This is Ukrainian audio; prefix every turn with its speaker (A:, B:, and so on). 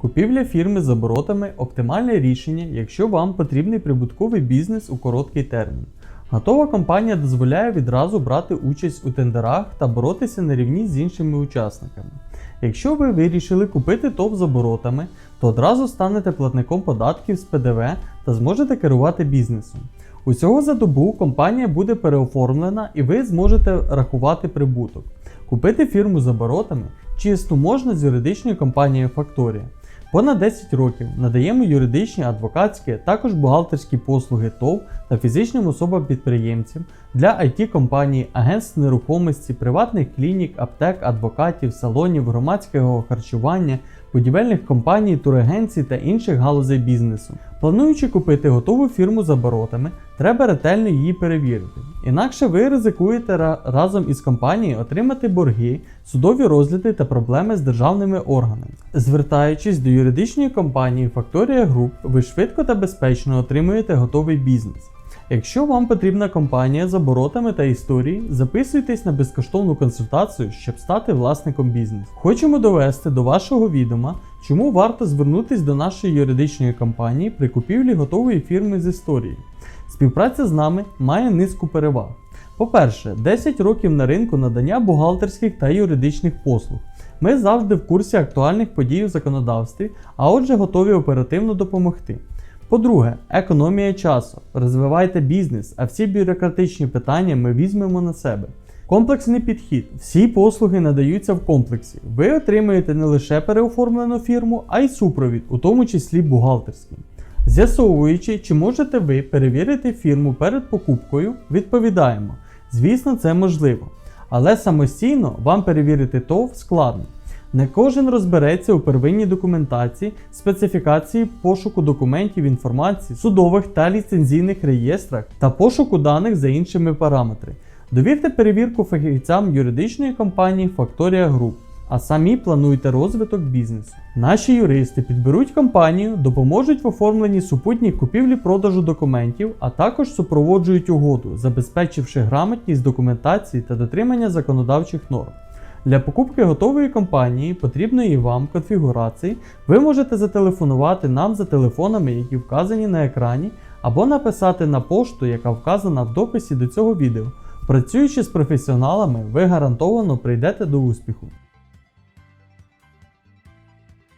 A: Купівля фірми з оборотами оптимальне рішення, якщо вам потрібний прибутковий бізнес у короткий термін. Готова компанія дозволяє відразу брати участь у тендерах та боротися на рівні з іншими учасниками. Якщо ви вирішили купити ТОВ з оборотами, то одразу станете платником податків з ПДВ та зможете керувати бізнесом. Усього за добу компанія буде переоформлена і ви зможете рахувати прибуток. Купити фірму з оборотами чисто можна з юридичною компанією Факторія. Понад 10 років надаємо юридичні, адвокатські, також бухгалтерські послуги ТОВ та фізичним особам-підприємцям для it компаній, агентств нерухомості, приватних клінік, аптек, адвокатів, салонів, громадського харчування, будівельних компаній, турагенцій та інших галузей бізнесу. Плануючи купити готову фірму з оборотами, треба ретельно її перевірити. Інакше ви ризикуєте ра- разом із компанією отримати борги, судові розгляди та проблеми з державними органами. Звертаючись до юридичної компанії Factoria Group, ви швидко та безпечно отримуєте готовий бізнес. Якщо вам потрібна компанія з оборотами та історії, записуйтесь на безкоштовну консультацію, щоб стати власником бізнесу. Хочемо довести до вашого відома, чому варто звернутися до нашої юридичної компанії при купівлі готової фірми з історії. Співпраця з нами має низку переваг. По-перше, 10 років на ринку надання бухгалтерських та юридичних послуг. Ми завжди в курсі актуальних подій у законодавстві, а отже готові оперативно допомогти. По-друге, економія часу. Розвивайте бізнес, а всі бюрократичні питання ми візьмемо на себе. Комплексний підхід. Всі послуги надаються в комплексі. Ви отримаєте не лише переоформлену фірму, а й супровід, у тому числі бухгалтерський. З'ясовуючи, чи можете ви перевірити фірму перед покупкою, відповідаємо: звісно, це можливо. Але самостійно вам перевірити ТОВ складно. Не кожен розбереться у первинній документації, специфікації пошуку документів інформації, судових та ліцензійних реєстрах та пошуку даних за іншими параметри. Довірте перевірку фахівцям юридичної компанії Factoria Group, а самі плануйте розвиток бізнесу. Наші юристи підберуть компанію, допоможуть в оформленні супутніх купівлі-продажу документів, а також супроводжують угоду, забезпечивши грамотність документації та дотримання законодавчих норм. Для покупки готової компанії, потрібної вам конфігурації, ви можете зателефонувати нам за телефонами, які вказані на екрані, або написати на пошту, яка вказана в дописі до цього відео. Працюючи з професіоналами, ви гарантовано прийдете до успіху.